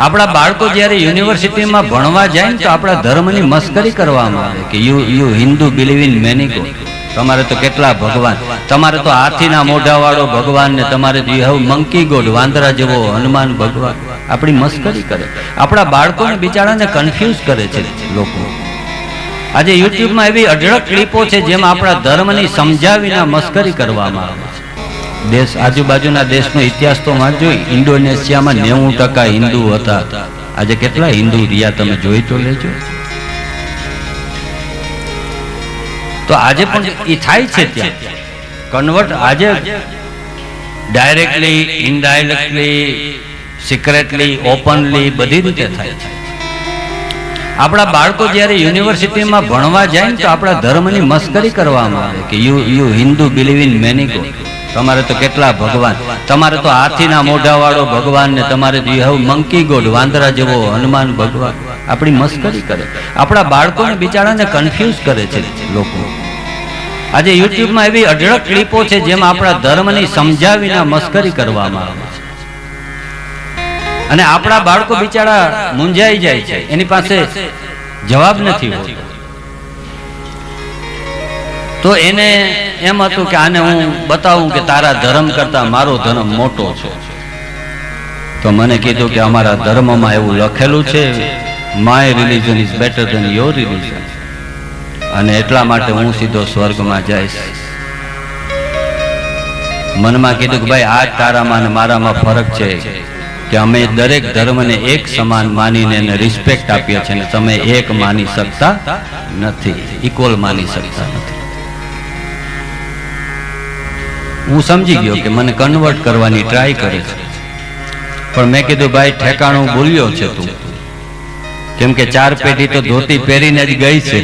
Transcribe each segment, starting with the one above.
આપણા બાળકો જ્યારે યુનિવર્સિટીમાં ભણવા જાય ને તો આપણા ધર્મની મસ્કરી કરવામાં આવે કે you you Hindu believe in many god તમારે તો કેટલા ભગવાન. તમારે તો હાથીના મોઢાવાળો ભગવાન ને તમારે યુ હવ મંકી ગોડ વાંદરા જેવો હનુમાન ભગવાન. આપણી મસ્કરી કરે. આપણા બાળકોને બિચારાને કન્ફ્યુઝ કરે છે લોકો. આજે યુટ્યુબમાં એવી અઢળક ક્લિપો છે જેમાં આપણા ધર્મની સમજાવીને મસ્કરી કરવામાં આવે. દેશ આજુબાજુના દેશનો ઇતિહાસ તો વાંચજો ઇન્ડોનેશિયામાં નેવું ટકા હિન્દુ હતા. આજે કેટલા હિન્દુ રહ્યા તમે જોઈ તો લેજો. તો આજે પણ એ થાય છે ત્યાં. કન્વર્ટ આજે ડાયરેક્ટલી ઇનડાયરેક્ટલી સિક્રેટલી ઓપનલી બધી રીતે થાય. છે આપણા બાળકો જ્યારે યુનિવર્સિટીમાં ભણવા જાય તો આપણા ધર્મની મસ્કરી કરવામાં આવે કે you you Hindu believe in many god તમારે તો કેટલા ભગવાન? તમારે તો હાથીના મોઢાવાળો ભગવાન ને તમારે મંકી ગોડ વાંદરા જેવો હનુમાન ભગવાન. આપણી મસ્કરી કરે. આપણા બાળકોને બિચારાને કન્ફ્યુઝ કરે છે લોકો. આજે યુટ્યુબમાં એવી અઢળક ક્લિપો છે જેમાં આપણા ધર્મની સમજાવીને મસ્કરી કરવામાં આવે છે. અને આપણા બાળકો બિચારા મૂંઝાઈ જાય છે. એની પાસે જવાબ નથી હોતો. તો એને એમ હતું કે આને હું બતાવું કે તારા ધર્મ કરતા મારો ધર્મ મોટો છે. તો મને કીધું કે અમારા ધર્મમાં એવું લખેલું છે my religion is better than your religion અને એટલા માટે હું સીધો સ્વર્ગમાં જઈશ. મનમાં કીધું કે ભાઈ, આ તારામાં અને મારામાં ફરક છે કે અમે દરેક ધર્મને એક સમાન માનીને એને રિસ્પેક્ટ આપીએ છીએ અને તમે એક માની શકતા નથી ઇક્વલ માની શકતા નથી. હું સમજી ગયો કે મને કન્વર્ટ કરવાની ટ્રાય કરે છે. પણ મેં કીધું, ભાઈ, ઠેકાણું બોલ્યો છે તું. કેમ કે ચાર પેઢી તો ધોતી પહેરીને જ ગઈ છે.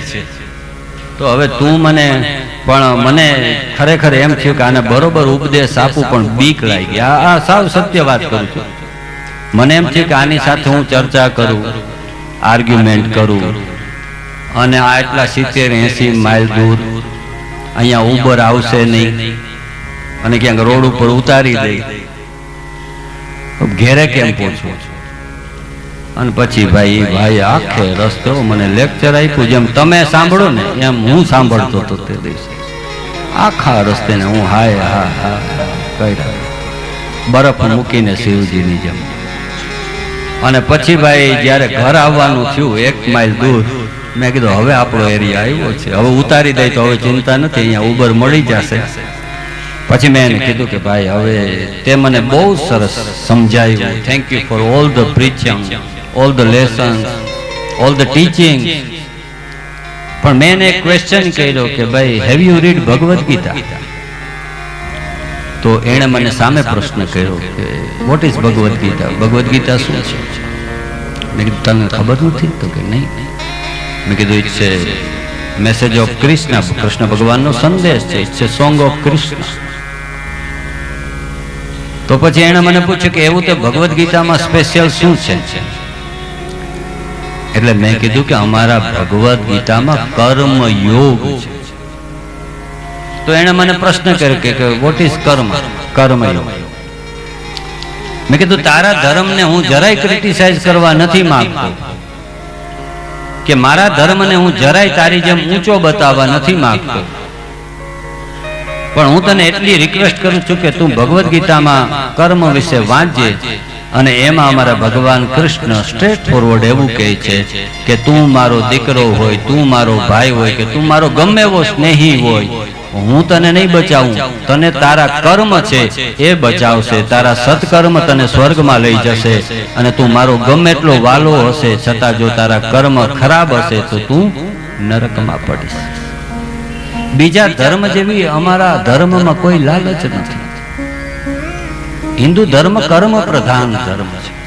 તો હવે તું મને, પણ મને ખરેખર એમ થયું કે આને બરોબર ઉપદેશ આપું, પણ બીક લાગી આ આ સાવ સત્ય વાત કરું છું. મને એમ થયું કે આની સાથે હું ચર્ચા કરું આર્ગ્યુમેન્ટ કરું, અને આ એટલા સિત્તેર એસી માઇલ દૂર અહીંયા ઉબર આવશે નહીં. અને ક્યાંક રોડ ઉપર ઉતારી દઈ ઘેરે કેમ પહોંચવું? અને પછી ભાઈ ભાઈ આખે રસ્તો મને લેક્ચર આપ્યું જેમ તમે સાંભળો ને એમ હું સાંભળતો હતો તે દિવસે. આખા રસ્તે ને હું હાય હા હા હા કર્યા. બરફ મૂકીને શિવજીની જેમ. અને પછી ભાઈ જ્યારે ઘર આવવાનું થયું એક માઇલ દૂર મેં કીધું હવે આપણો એરિયા આવ્યો છે. હવે ઉતારી દઈ તો હવે ચિંતા નથી. અહીંયા ઉબર મળી જશે. પછી મેં એને કીધું કે ભાઈ, હવે તે મને બહુ સરસ સમજાયું. Thank you for all the preaching all the lesson all the teaching પણ મેં એને ક્વેશ્ચન કર્યો કે ભાઈ have you read Bhagavad Gita તો એણે મને સામે પ્રશ્ન કર્યો કે વોટ ઇઝ ભગવદ્ ગીતા ભગવદ્ ગીતા શું છે? મેં કીધું, તને ખબર નથી? તો કે, નહીં. મેં કીધું it's message of Krishna Krishna ભગવાનનો સંદેશ છે it's a song of Krishna તો પછી એણે મને પૂછ્યું કે એવું તો ભગવદ્ ગીતામાં સ્પેશિયલ શું છે? એટલે મેં કીધું કે અમારા ભગવદ્ ગીતામાં કર્મ યોગ છે. તો એણે મને પ્રશ્ન કર્યો કે વોટ ઇઝ કર્મ? કર્મ યોગ. મેં કીધું, તારા ધર્મને હું જરાય ક્રિટિસાઇઝ કરવા નથી માંગતો. કે મારા ધર્મને હું જરાય તારી જેમ ઊંચો બતાવવા નથી માંગતો. પણ હું તને એટલી રિક્વેસ્ટ કરું છું કે તું ભગવદ્ ગીતામાં કર્મ વિશે વાંચજે અને એમાં અમારા ભગવાન કૃષ્ણ સ્ટ્રેટ ફોરવર્ડ એવું કહે છે કે તું મારો દીકરો હોય, તું મારો ભાઈ હોય, કે તું મારો ગમે એવો સ્નેહી હોય હું તને નહીં બચાવું, તને તારા કર્મ છે, એ બચાવશે, તારા સત્કર્મ તને સ્વર્ગમાં લઈ જશે અને તું મારો ગમે એટલો વાલો હશે, છતાં જો તારા કર્મ ખરાબ હશે, તો તું નરકમાં પડીશ. બીજા ધર્મ જેવી અમારા ધર્મમાં કોઈ લાલચ નથી. હિન્દુ ધર્મ કર્મ પ્રધાન ધર્મ છે.